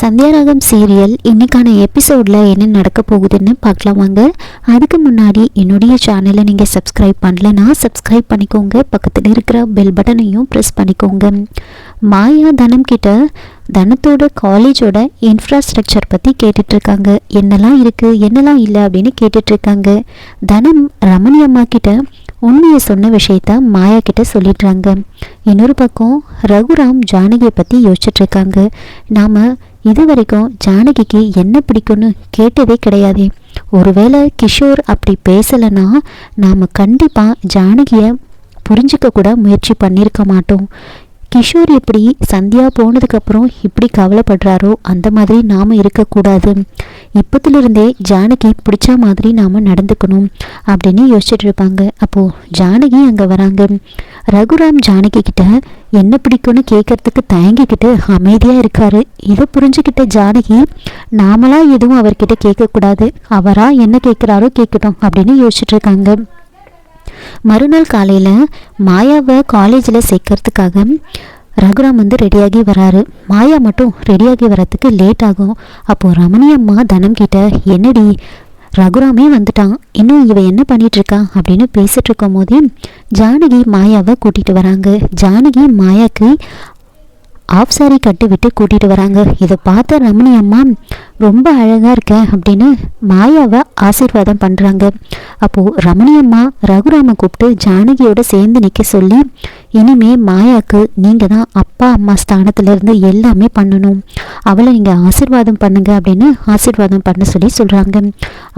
Sandhya Raagam serial இன்னைக்கான எபிசோடில் என்ன நடக்க போகுதுன்னு பார்க்கலாம் வாங்க. அதுக்கு முன்னாடி என்னுடைய சேனலை நீங்கள் சப்ஸ்கிரைப் பண்ணலன்னா சப்ஸ்கிரைப் பண்ணிக்கோங்க. பக்கத்தில் இருக்கிற பெல் பட்டனையும் ப்ரெஸ் பண்ணிக்கோங்க. மாயா தனம் கிட்ட தனத்தோட காலேஜோட இன்ஃப்ராஸ்ட்ரக்சர் பற்றி கேட்டுட்ருக்காங்க என்னெல்லாம் இருக்குது என்னெல்லாம் இல்லை அப்படின்னு கேட்டுட்ருக்காங்க தனம் ரமணி அம்மா கிட்ட உண்மையை சொன்ன விஷயத்த மாயா கிட்ட சொல்லிடுறாங்க. இன்னொரு பக்கம் ரகுராம் ஜானகியை பற்றி யோசிச்சுட்ருக்காங்க நாம் இது வரைக்கும் ஜானகிக்கு என்ன பிடிக்கும்னு கேட்டதே கிடையாது. ஒருவேளை கிஷோர் அப்படி பேசலைன்னா நாம் கண்டிப்பாக ஜானகியை புரிஞ்சிக்க கூட முயற்சி பண்ணியிருக்க மாட்டோம். கிஷோர் எப்படி சந்தியா போனதுக்கப்புறம் இப்படி கவலைப்படுறாரோ அந்த மாதிரி நாம் இருக்கக்கூடாது இப்போத்திலிருந்தே ஜானகி பிடிச்ச மாதிரி நாம் நடந்துக்கணும் அப்படின்னு யோசிச்சுட்டு இருப்பாங்க. அப்போது ஜானகி அங்கே வராங்க. ரகுராம் ஜானகி கிட்ட என்ன பிடிக்கும்னு கேட்கறதுக்கு தயங்கிக்கிட்டு அமைதியாக இருக்காரு. இதை புரிஞ்சுக்கிட்ட ஜானகி நாமளா எதுவும் அவர்கிட்ட கேட்கக்கூடாது அவரா என்ன கேட்குறாரோ கேட்கட்டும் அப்படின்னு யோசிச்சுட்டு இருக்காங்க. மறுநாள் காலையில் மாயாவை காலேஜில் சேர்க்கறதுக்காக ரகுராம் வந்து ரெடியாகி வராரு. மாயா மட்டும் ரெடியாகி வரத்துக்கு லேட் ஆகும். அப்போது ரமணி அம்மா தனம் கிட்ட என்னடி ரகுராமே வந்துட்டான். இன்னும் இவ என்ன பண்ணிட்டு இருக்கா அப்படின்னு பேசிட்டு இருக்கும் போதே ஜானகி மாயாவை கூட்டிட்டு வராங்க. ஜானகி மாயாக்கு ஆஃப் சாரி கட்டி விட்டு கூட்டிகிட்டு வராங்க. இதை பார்த்த ரமணி அம்மா ரொம்ப அழகாக இருக்க அப்படின்னு மாயாவை ஆசீர்வாதம் பண்ணுறாங்க அப்போது ரமணி அம்மா ரகுராமை கூப்பிட்டு ஜானகியோட சேர்ந்து நிற்க சொல்லி இனிமே மாயாவுக்கு நீங்கள் தான் அப்பா அம்மா ஸ்தானத்துலேருந்து எல்லாமே பண்ணணும். அவளை நீங்கள் ஆசீர்வாதம் பண்ணுங்க அப்படின்னு ஆசீர்வாதம் பண்ண சொல்லி சொல்கிறாங்க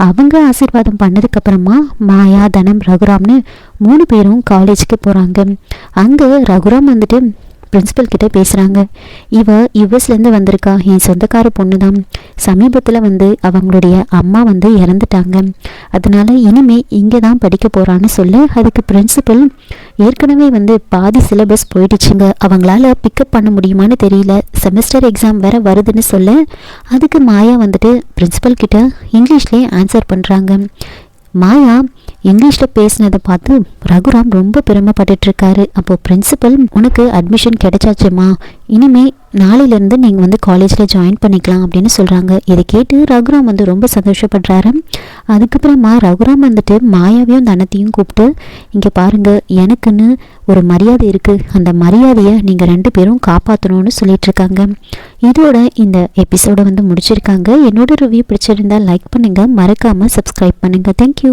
அவங்க ஆசீர்வாதம் பண்ணதுக்கப்புறமா மாயா தனம் ரகுராம்னு மூணு பேரும் காலேஜுக்கு போகிறாங்க அங்கே ரகுராம் வந்துட்டு பிரின்சிபல் கிட்டே பேசுகிறாங்க இவ யுஎஸ்லேருந்து வந்திருக்கா. என் சொந்தக்கார பொண்ணு தான் சமீபத்தில் வந்து அவங்களுடைய அம்மா வந்து இறந்துட்டாங்க. அதனால இனிமே இங்கே தான் படிக்க போகிறான்னு சொல்ல அதுக்கு பிரின்சிபல் ஏற்கனவே வந்து பாதி சிலபஸ் போயிடுச்சுங்க. அவங்களால பிக்கப் பண்ண முடியுமான்னு தெரியல. செமஸ்டர் எக்ஸாம் வேற வருதுன்னு சொல்ல அதுக்கு மாயா வந்துட்டு பிரின்சிபல் கிட்ட இங்கிலீஷ்லேயே ஆன்சர் பண்ணுறாங்க மாயா இங்கிலீஷில் பேசினதை பார்த்து ரகுராம் ரொம்ப பெருமைப்பட்டுட்டு இருக்காரு. அப்போது பிரின்சிபல் உனக்கு அட்மிஷன் கிடைச்சாச்சுமா? இனிமே நாளையிலேருந்து நீங்கள் வந்து காலேஜில் ஜாயின் பண்ணிக்கலாம் அப்படின்னு சொல்கிறாங்க இதை கேட்டு ரகுராம் வந்து ரொம்ப சந்தோஷப்படுறாரு. அதுக்கப்புறமா ரகுராம் வந்துட்டு மாயாவையும் தனத்தையும் கூப்பிட்டு இங்கே பாருங்கள் எனக்குன்னு ஒரு மரியாதை இருக்குது அந்த மரியாதையை நீங்கள் ரெண்டு பேரும் காப்பாற்றணும்னு சொல்லிகிட்ருக்காங்க இதோட இந்த எபிசோடை வந்து முடிச்சிருக்காங்க. என்னோட ரிவ்யூ பிடிச்சிருந்தா லைக் பண்ணுங்கள் மறக்காமல் சப்ஸ்கிரைப் பண்ணுங்கள் தேங்க்யூ